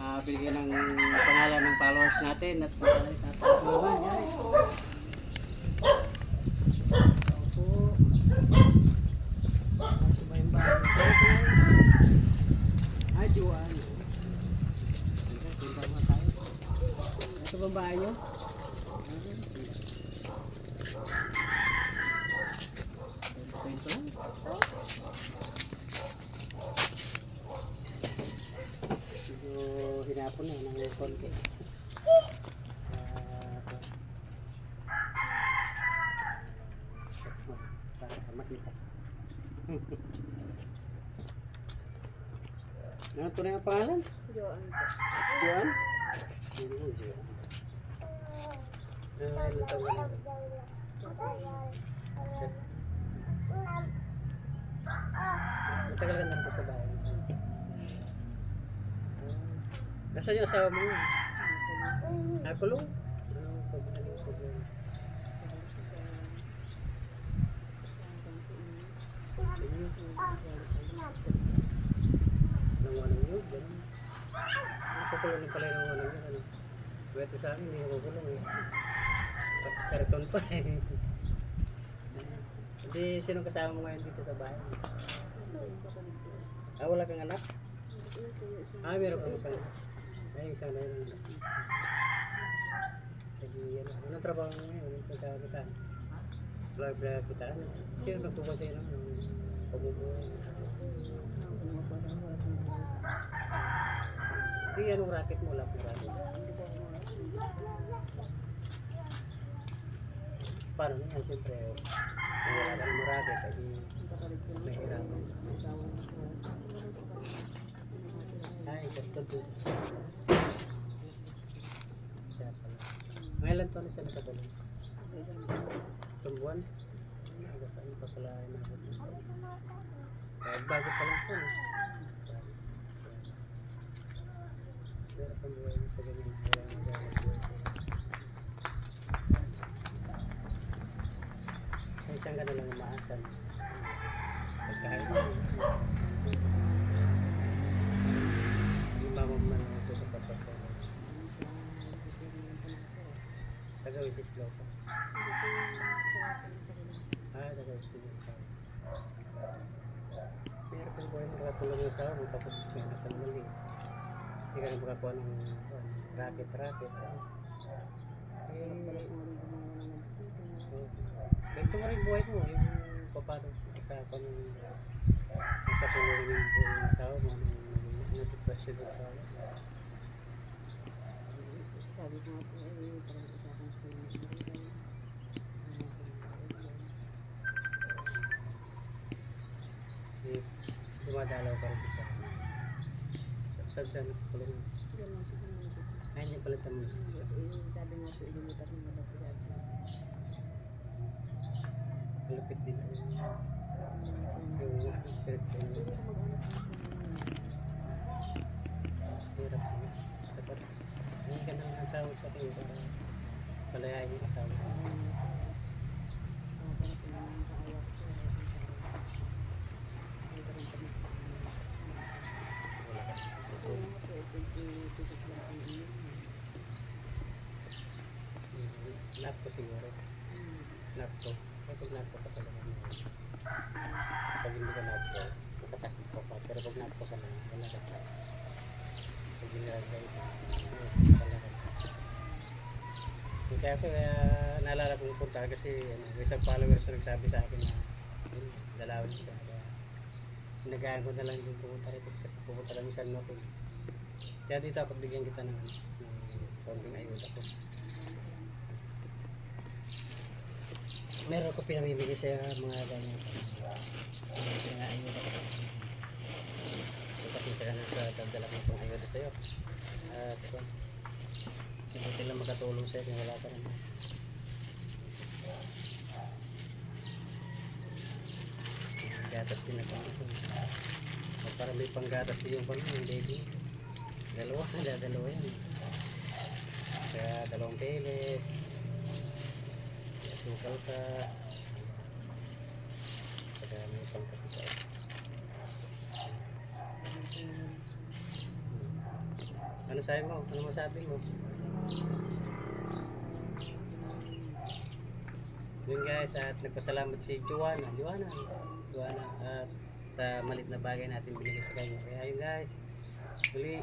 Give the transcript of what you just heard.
ah, bigyan ng pangalan ng followers natin at. Yan. Opo. Nasa ba bahay? Tayo. Ito ba bahay nyo? Hinapon na ng konti. Ano ito na yung pangalan? Joan po. Ano tawag na? Matagal ka na sa bahay. Nasaan yung asawa mo? Ay, kulong? Problema? Problema? Nang walang yun, ganun. Pa pala ng pala ng walang yun, ano? Pwede sa akin, hindi ako kulong eh. Karton pa eh. Hindi, sino kasama mo ngayon dito sa bahay? Ah, wala kang anak? Ah, meron kang isang. Ay, isang na yun. Sige, ano, anong trabaho mo ngayon? Anong trabaho kita? Vlog vlog kita. Sino nagtubo sa'yo ng pagbubuhay? Hindi, anong racket mo? Kang racket. Paano na yan? Siyempre, wala ka ng racket, ay mahirapan. Ay, gusto to. Na siya nakatulong? Isang buwan? Agad ano pa pala ay nabot nito. Kahit bago pa lang po. Pero pang buhay niya sa ganyan. Wala nang gano'n buhay. Sa isang gano'n lang umaasan. Pagkain mo. Taga Wisis Law pa. Ah, taga Wisis Law pa. Meron kang buhay makatulong mo sa ako tapos may nakan mali. Hindi ka na makakuha ng uh, racket-racket. ah. Eh, oh. Ganito nga rin buhay mo, yung paano sa pang sa pulurin yung buhay ng asawa mo, anong anong sitwasyon ng asawa mo. Sabi ko nga po, dumadalaw pa rin siya. Sa- Saan siya nagpulong? Ay, hindi pala sa munisipyo. Sabi nga po, ilimutan mo na po sabi ko. Malupit din. Yung direkto niya. Hirap niya. Dapat, hindi ka na lang tawag sa akin palayain yung asawa. Wala ka. Lapto siguro. Lapto. Ay, pag lapto ka talaga. Pag hindi ka lapto, makasakit ka pa. Pero pag lapto ka na, wala ka pa. Pag hindi ka wala ka. Kaya ako, kaya naalala ko yung punta kasi ano, may isang followers na nagsabi sa akin na yun, dalawin siya. Kaya nagaan ko na lang yung pumunta rito kasi pumunta lang sa Noto. Kaya dito ako bigyan kita ng, ng konting ayuda ko. Meron ko pinamimigay sa mga ganyan. Mga ayuda ko. So, kasi sa kanila sa dagdala ko itong ayuda sa'yo. At ito. Sibuti lang makatulong sa'yo kung wala ka naman. Gatas din ako. O para may panggatas din yung pang yung baby. Dalawa, dalawa yan. Kaya dalawang peles. Sukal ka. Saka may pangkapita. Ano sabi mo? Ano masabi mo? Yun guys, at nagpasalamat si Joanna. Joanna. Joanna. At sa malit na bagay natin binigay sa kanya. Kaya yun guys. Muli,